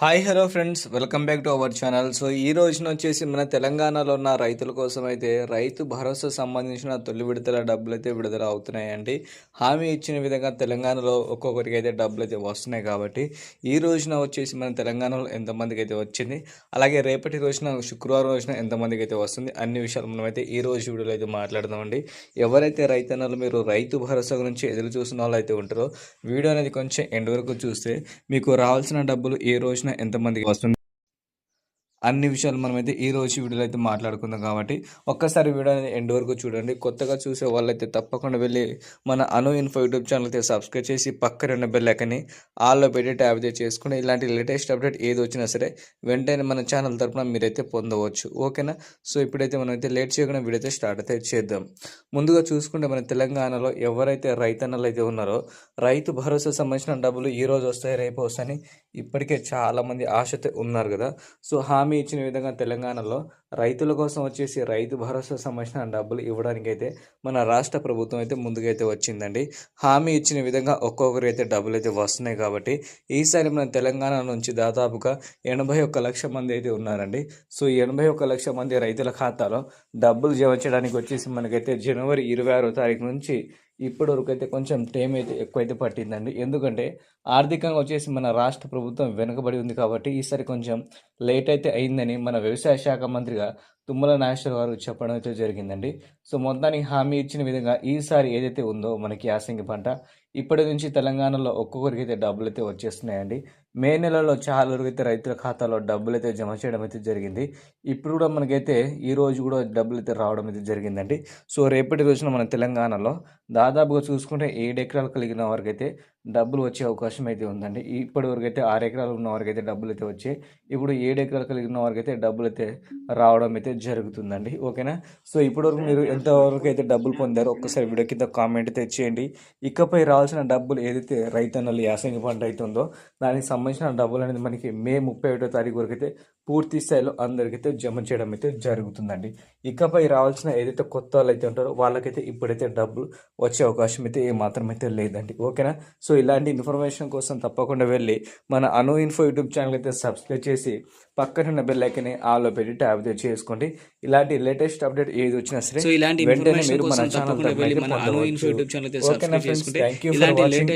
Hi hello friends. Welcome back to our channel. So ఈ రోజున వచ్చేసి మన తెలంగాణలో ఉన్న రైతుల కోసం అయితే రైతు భరోసా సంబంధించిన తొలి విడతల డబ్బులు అయితే విడుదల అవుతున్నాయండి. హామీ ఇచ్చిన విధంగా తెలంగాణలో ఒక్కొక్కరికి అయితే డబ్బులు అయితే వస్తున్నాయి కాబట్టి ఈ రోజున వచ్చేసి మన తెలంగాణలో ఎంతమందికి అయితే వచ్చింది అలాగే రేపటి రోజున శుక్రవారం రోజున ఎంతమందికి అయితే వస్తుంది అన్ని విషయాలు మనమైతే ఈ రోజు వీడియోలో అయితే మాట్లాడదామండి. ఎవరైతే రైతన్నలు మీరు రైతు భరోసా గురించి ఎదురు చూసిన వాళ్ళు అయితే ఉంటారో వీడియో అనేది కొంచెం ఎండ్ వరకు చూస్తే మీకు రావాల్సిన డబ్బులు ఏ రోజున ఎంతమందికి వస్తుంది. అన్ని విషయాలు మనమైతే ఈ రోజు వీడియోలో అయితే మాట్లాడుకుందాం కాబట్టి ఒక్కసారి వీడియో ఎండ్ వరకు చూడండి. కొత్తగా చూసే వాళ్ళైతే తప్పకుండా వెళ్ళి మన అను ఇన్ఫో యూట్యూబ్ ఛానల్ అయితే సబ్స్క్రైబ్ చేసి పక్కన ఉన్న బెల్ ఆల్లో పెట్టి ట్యాబ్ చేసుకుని ఇలాంటి లేటెస్ట్ అప్డేట్ ఏది వచ్చినా సరే వెంటనే మన ఛానల్ తరపున మీరైతే పొందవచ్చు. ఓకేనా? సో ఇప్పుడైతే మనమైతే లేట్ చేయకుండా వీడియో అయితే స్టార్ట్ అయితే చేద్దాం. ముందుగా చూసుకుంటే మన తెలంగాణలో ఎవరైతే రైతన్నలు అయితే ఉన్నారో రైతు భరోసా సంబంధించిన డబ్బులు ఈ రోజు వస్తాయి రేపు వస్తాయని ఇప్పటికే చాలామంది ఆశతో ఉన్నారు కదా. సో హామీ ఇచ్చిన విధంగా తెలంగాణలో రైతుల కోసం వచ్చేసి రైతు భరోసా సంబంధించిన డబ్బులు ఇవ్వడానికి అయితే మన రాష్ట్ర ప్రభుత్వం అయితే ముందుకైతే వచ్చిందండి. హామీ ఇచ్చిన విధంగా ఒక్కొక్కరు అయితే డబ్బులు అయితే వస్తున్నాయి కాబట్టి ఈసారి మన తెలంగాణ నుంచి దాదాపుగా ఎనభై ఒక్క లక్ష మంది అయితే ఉన్నారండి. సో ఎనభై ఒక్క లక్ష మంది రైతుల ఖాతాలో డబ్బులు జమ చేయడానికి వచ్చేసి మనకైతే జనవరి ఇరవై ఆరో తారీఖు నుంచి ఇప్పటి వరకు అయితే కొంచెం టైం అయితే ఎక్కువైతే పట్టిందండి. ఎందుకంటే ఆర్థికంగా వచ్చేసి మన రాష్ట్ర ప్రభుత్వం వెనుకబడి ఉంది కాబట్టి ఈసారి కొంచెం లేట్ అయితే అయిందని మన వ్యవసాయ శాఖ మంత్రి మంత్రిగా తుమ్మల నాగేశ్వర గారు చెప్పడం అయితే జరిగిందండి. సో మొత్తానికి హామీ ఇచ్చిన విధంగా ఈసారి ఏదైతే ఉందో మనకి యాసంగి పంట ఇప్పటి నుంచి తెలంగాణలో ఒక్కొక్కరికి అయితే డబ్బులు అయితే వచ్చేస్తున్నాయండి. మే నెలలో చాలా వరకు అయితే రైతుల ఖాతాలో డబ్బులు అయితే జమ చేయడం అయితే జరిగింది. ఇప్పుడు కూడా మనకైతే ఈ రోజు కూడా డబ్బులు అయితే రావడం అయితే జరిగిందండి. సో రేపటి రోజున మన తెలంగాణలో దాదాపుగా చూసుకుంటే ఏడు ఎకరాలు కలిగిన వారికి అయితే డబ్బులు వచ్చే అవకాశం అయితే ఉందండి. ఇప్పటి వరకు అయితే ఆరు ఎకరాలు ఉన్న వారికి అయితే డబ్బులు అయితే వచ్చాయి ఇప్పుడు ఏడు ఎకరాలు కలిగిన వారికి అయితే డబ్బులు అయితే రావడం అయితే జరుగుతుందండి. ఓకేనా? సో ఇప్పటి వరకు మీరు ఎంతవరకు అయితే డబ్బులు పొందారో ఒక్కసారి వీడియో కింద కామెంట్ అయితే చేయండి ఇకపై రావాల్సిన డబ్బులు ఏదైతే రైతన్నలు యాసంగి పంట అవుతుందో దానికి సంబంధించిన డబ్బులు అనేది మనకి మే ముప్పై ఒకటో తారీఖు వరకు అయితే పూర్తి స్థాయిలో అందరికైతే జమ చేయడం అయితే జరుగుతుందండి. ఇకపై రావాల్సిన ఏదైతే కొత్త వాళ్ళు అయితే ఉంటారో వాళ్ళకైతే ఇప్పుడైతే డబ్బులు వచ్చే అవకాశం అయితే ఏమాత్రం అయితే లేదండి. ఓకేనా? సో ఇలాంటి ఇన్ఫర్మేషన్ కోసం తప్పకుండా వెళ్ళి మన అను ఇన్ఫో యూట్యూబ్ ఛానల్ అయితే సబ్స్క్రైబ్ చేసి పక్కన ఉన్న బెల్ ఐకన్ ఆలో పెట్టి ట్యాబ్ అయితే చేసుకోండి. ఇలాంటి లేటెస్ట్ అప్డేట్ ఏది వచ్చినా సరే సో ఇలాంటి వెంటనే మీరు మన ఛానల్ ఓకేనా friends? Thank you for watching.